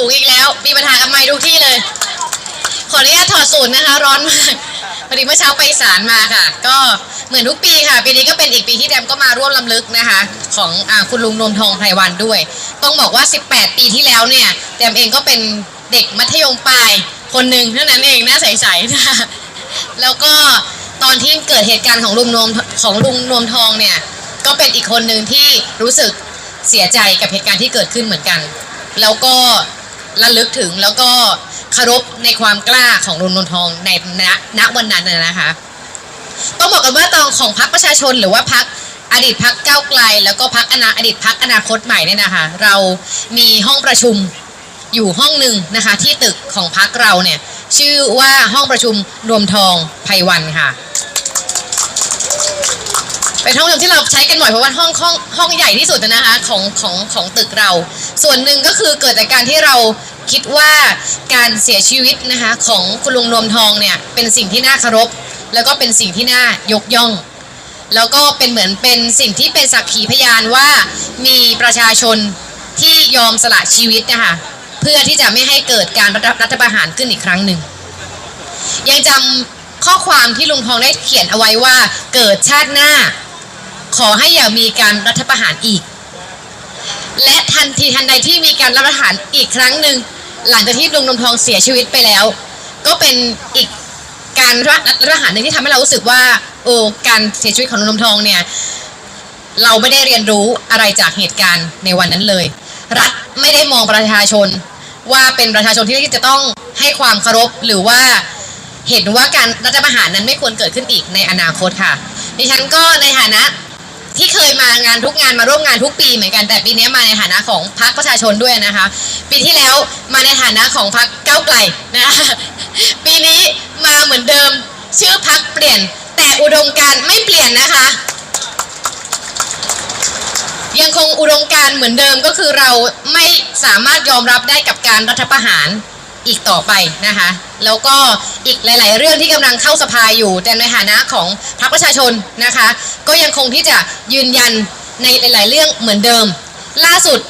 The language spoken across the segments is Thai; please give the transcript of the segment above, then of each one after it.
สูงอีกแล้ว มีปัญหากับไม้ทุกที่เลย ขออนุญาตถอดสูตรนะคะ ร้อนมากพอดีเมื่อเช้าไปศาลมาค่ะ ก็เหมือนทุกปีค่ะ ปีนี้ก็เป็นอีกปีที่แดมก็มาร่วมลำลึกนะคะ ของอคุณลุงนมทองไพรวันด้วย ต้องบอกว่า 18 ปีที่แล้วเนี่ยแดมเองก็เป็นเด็กมัธยมปลายคนหนึ่งเท่านั้นเองหน่าใสๆนะคะแล้วก็ตอนที่เกิดเหตุการณ์ของลุงนมของลุงนมทองเนี่ยก็เป็นอีกคนหนึ่งที่รู้สึกเสียใจกับเหตุการณ์ที่เกิดขึ้นเหมือนกัน แล้วก็ ระลึกถึงแล้วก็เคารพในความกล้าของลุงนทองในณณวันนั้นนะคะต้องบอกกันว่าตอนของพรรคประชาชนหรือว่าพรรคอดีตพรรคก้าวไกล แล้วก็พรรคอนาอดีตพรรคอนาคตใหม่เนี่ยนะคะ เรามีห้องประชุมอยู่ห้องหนึ่งนะคะ ที่ตึกของพรรคเราเนี่ย ชื่อว่าห้องประชุมรวมทองไพวันค่ะ เป็นห้องประชุมที่เราใช้กันบ่อยเพราะว่าห้องห้องห้องใหญ่ที่สุดนะคะของของของตึกเรา ส่วนหนึ่งก็คือเกิดจากการที่เราคิดว่าการเสียชีวิตนะคะของคุณลุงนวมทองเนี่ยเป็นสิ่งที่น่าเคารพแล้วก็เป็นสิ่งที่น่ายกย่อง แล้วก็เป็นเหมือนเป็นสิ่งที่เป็นสักขีพยานว่ามีประชาชนที่ยอมสละชีวิตนะคะเพื่อที่จะไม่ให้เกิดการรัฐรัฐประหารขึ้นอีกครั้งหนึ่ง ยังจำข้อความที่ลุงทองได้เขียนเอาไว้ว่าเกิดชาติหน้า ขอให้อย่ามีการรัฐประหารอีก และทันทีทันใดที่มีการรัฐประหารอีกครั้งหนึ่งหลังจากที่ลุงนมทองเสียชีวิตไปแล้ว ก็เป็นอีกการรัฐประหารหนึ่งที่ทำให้เรารู้สึกว่า โอ้การเสียชีวิตของลุงนมทองเนี่ยเราไม่ได้เรียนรู้อะไรจากเหตุการณ์ในวันนั้นเลย รัฐไม่ได้มองประชาชน ว่าเป็นประชาชนที่จะต้องให้ความเคารพหรือว่าเห็นว่าการรัฐประหารนั้นไม่ควรเกิดขึ้นอีกในอนาคตค่ะ ดิฉันก็ในฐานะ ที่เคยมางานทุกงานมาร่วมงานทุกปีเหมือนกันแต่ปีนี้มาในฐานะของพรรคประชาชนด้วยนะคะ ปีที่แล้วมาในฐานะของพรรคก้าวไกลนะคะปีนี้มาเหมือนเดิมชื่อพรรคเปลี่ยน แต่อุดมการณ์ไม่เปลี่ยนนะคะ ยังคงอุดมการณ์เหมือนเดิมก็คือเราไม่สามารถยอมรับได้กับการรัฐประหาร อีกต่อไปนะคะ แล้วก็อีกหลาย ๆ เรื่องที่กำลังเข้าสภาอยู่แต่ในฐานะของพรรคประชาชนนะคะ ก็ยังคงที่จะยืนยันในหลาย ๆ เรื่องเหมือนเดิม ล่าสุด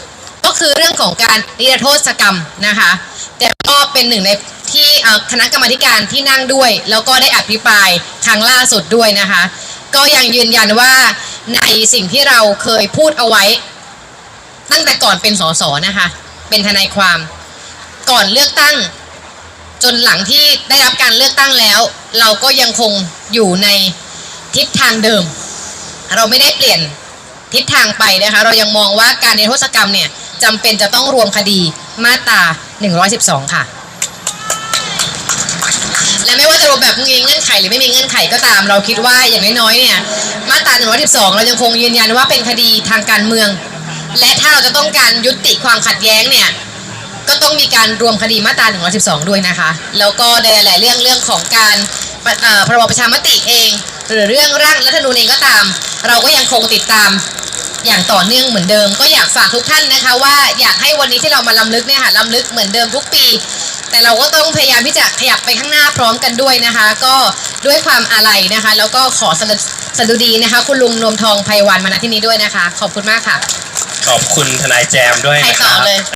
ก็คือเรื่องของการนิรโทษกรรมนะคะแต่ก็เป็นหนึ่งในที่คณะกรรมการที่นั่งด้วย แล้วก็ได้อภิปรายครั้งล่าสุดด้วยนะคะ ก็ยังยืนยันว่าในสิ่งที่เราเคยพูดเอาไว้ ตั้งแต่ก่อนเป็นสสนะคะ เป็นทนายความ ก่อนเลือกตั้ง จนหลังที่ได้รับการเลือกตั้งแล้ว เราก็ยังคงอยู่ในทิศทางเดิม เราไม่ได้เปลี่ยนทิศทางไปนะคะ เรายังมองว่าการในโทษกรรมเนี่ยจำเป็นจะต้องรวมคดีมาตรา 112 ค่ะ และไม่ว่าจะรวมแบบมีเงื่อนไขหรือไม่มีเงื่อนไขก็ตาม เราคิดว่าอย่างน้อยๆเนี่ยมาตรา 112 เรายังคงยืนยันว่าเป็นคดีทางการเมือง และถ้าเราจะต้องการยุติความขัดแย้งเนี่ย ต้องมีการรวมคดีมาตรา112 ด้วยนะคะ แล้วก็ในหลายๆเรื่องเรื่องของการปะเอ่อพรบประชามติเอง หรือเรื่องร่างรัฐธรรมนูญเองก็ตาม เราก็ยังคงติดตามอย่างต่อเนื่องเหมือนเดิม ก็อยากฝากทุกท่านนะคะว่าอยากให้วันนี้ที่เรามาลำลึกเนี่ยค่ะลำลึกเหมือนเดิมทุกปี แต่เราก็ต้องพยายามที่จะขยับไปข้างหน้าพร้อมกันด้วยนะคะ ก็ด้วยความอาลัยนะคะ แล้วก็ขอสดุสดุดีนะคะ คุณลุงนวมทองไพวันมาณที่นี้ด้วยนะคะ ขอบคุณมากค่ะ ขอบคุณทนายแจมด้วยใครนะคต่อรับเลย